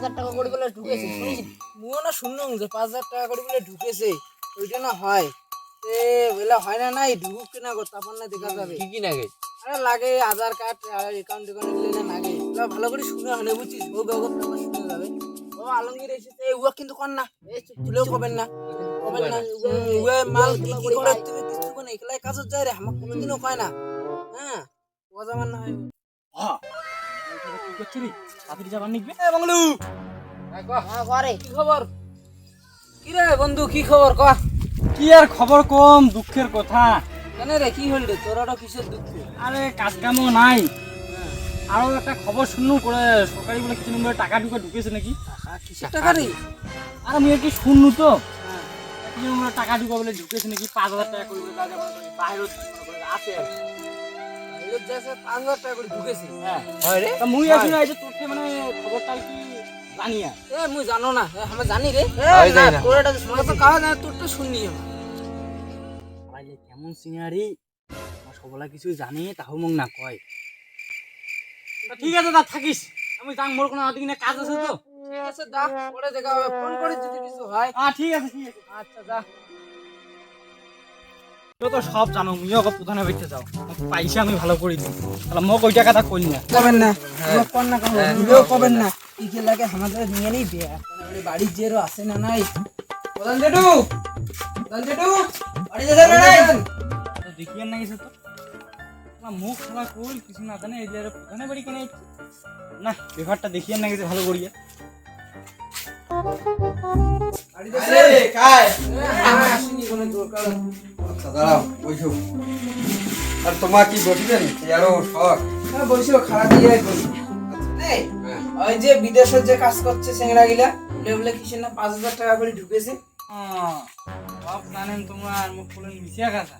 হাজার টাকা করে বলে ঢুকেছে শুনেছি মুও না শুনলাম যে পাঁচ হাজার টাকা করে বলে ঢুকেছে ওইটা না হয়। এ বলে হয় না নাই ঢুকুক কিনা গো তারপর না দেখা যাবে। কি কি লাগে আরে লাগে আধার কার্ড আর অ্যাকাউন্ট টেকাউন্ট এগুলো না লাগে। এগুলো ভালো করে শুনে হলে বুঝছিস? ও শুনে যাবে। ও আলমগীর এসেছে এই উয়া কিন্তু কর না। এই চুপ তুলেও কবেন না। কবেন না উয়া- মাল কি কি করে তুমি কিছু কোন একলাই কাজত যায় রে আমাকে কোনোদিনও কয় না। হ্যাঁ ও জামান না হয়। কি করছিস তাড়াতাড়ি যাবার নিকবে এ বাংলু! হ্যাঁ ঘরে। কি খবর? কি রে বন্ধু কি খবর ক? কি আর খবর কম? দুঃখের কথা। কেন রে কি হল রে? তোর আরও কিসের দুঃখ? আরে কাজ কামও নাই। আরও একটা খবর শুনলু করে সরকারি বলে কিছু নম্বরে টাকা ঢুকে ঢুকেছে নাকি? টাকা? রে? আর আমি আর কি শুনলু তো? হ্যাঁ। কিছু নম্বরে টাকা ঢুকে বলে ঢুকেছে নাকি? পাঁচ হাজার টাকা করে বাইরে আছে কেমন সিনারি সবলা কিছু জানি তাও মোক না কয় ঠিক আছে দা থাকিস আমি যাং মোর কোনো আদিকে কাজ আছে তো ঠিক আছে দা পরে দেখা হবে ফোন করে যদি কিছু হয় হ্যাঁ ঠিক আছে ঠিক আছে আচ্ছা যা তো সব জানো মুই অক প্রধানে বেঁচে যাও পাইছে আমি ভালো করে দিই তাহলে মোক ওইটা কথা কইল না কবেন না কোন না কোন ভিডিও কবেন না কি কি লাগে আমাদের নিয়ে নেই বিয়া বাড়ির জেরো আছে না নাই প্রধান জেঠু প্রধান জেঠু বাড়ি যেতে না নাই তো দেখিয়ে না গেছে তো না মুখ খেলা কই কিছু না জানে এই যে প্রধানে বাড়ি কেনে আইছে। না ব্যাপারটা দেখিয়ে না গেছে ভালো করিয়া বাড়ি যেতে কায় হ্যাঁ আসেনি কোনো দরকার আচ্ছা দাঁড়াও বসো। আর তোমার কি বসবেন চেয়ারও শখ হ্যাঁ বলছি খারাপ দিয়ে বলি ওই যে বিদেশের যে কাজ করছে সেংরা গিলা বলে বলে কিসের না পাঁচ হাজার টাকা করে ঢুকেছে। আহ, সব জানেন তোমার মুখ বলেন মিশিয়া ব্যাপারটা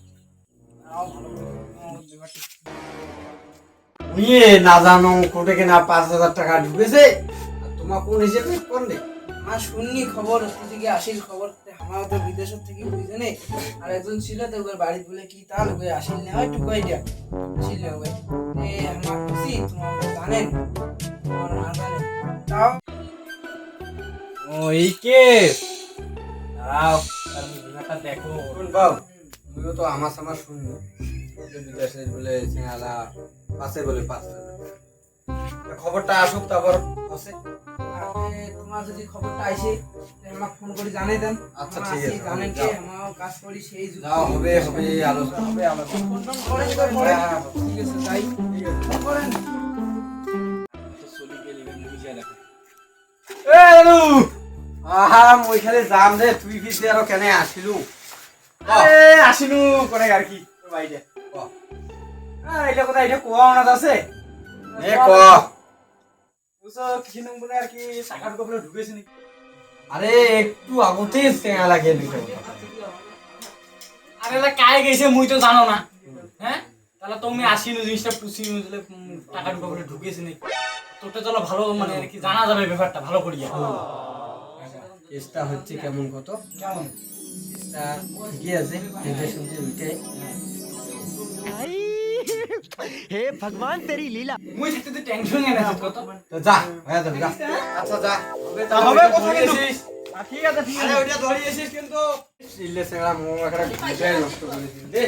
নিয়ে না জানো কোটে কিনা পাঁচ হাজার টাকা ঢুকেছে। তোমার কোন হিসেবে? কোন রে আমার শুননি খবর ওর থেকে আসিল খবর আমার তো বিদেশের থেকে বুঝে নেই আর একজন ছিল তো ওর বাড়ি বলে কি তাল আসিল না হয় টুকাই দিয়া। ছিল ওই এ আমার খুশি? তোমার জানেন তোমার না। জানেন তাও ও এই দাঁড়াও ব্যাপারটা দেখো। কোন বাবু তুমিও তো আমার সামার বিদেশে বলে সিঙ্গালা পাশে বলে তা খবরটা আসুক তারপর আছে যদি খবরটা আইসে আমাকে ফোন করে জানাই দেন। আচ্ছা, ঠিক আছে, জানেন কি আমার কাজ করি সেই যুগ হবে হবে আলোচনা হবে আলোচনা ফোন করেন তো করেন। হ্যাঁ, ঠিক আছে ঠিক ফোন করেন। আহা মই খালি যাম দে তুই পিছে আৰু কেনে আরে কি? বাইরে এটা কথা এটা কোয়া অনাথ আছে? এ ক? বুঝছ কিছু আর কি টাকা ঢুকে ঢুকেছে নাকি? আরে একটু আগতেই চেঙা লাগে নিল আরে গেছে মুই তো জানো না। হ্যাঁ তাহলে তুমি আসিনু জিনিসটা পুষিনু দিলে উম, টাকা ঢুকে ঢুকেছে নাকি? তোরটা চলো ভালো মানে আর কি জানা যাবে ব্যাপারটা ভালো করিয়া কেসটা হচ্ছে কেমন কত? কেমন? ঠিকই আছে যেটা শুনছি ওইটাই। মুই থাকতে তো টেনশন এনে আছে কত তো যা যাবে যা। আচ্ছা যা। হবে কথা কিন্তু? ঠিক আছে ঠিক আছে। ওইটা ধরে এসেছিস কিন্তু। চিল্লে চেঙা মো একটা ভিডিও নষ্ট করে দে।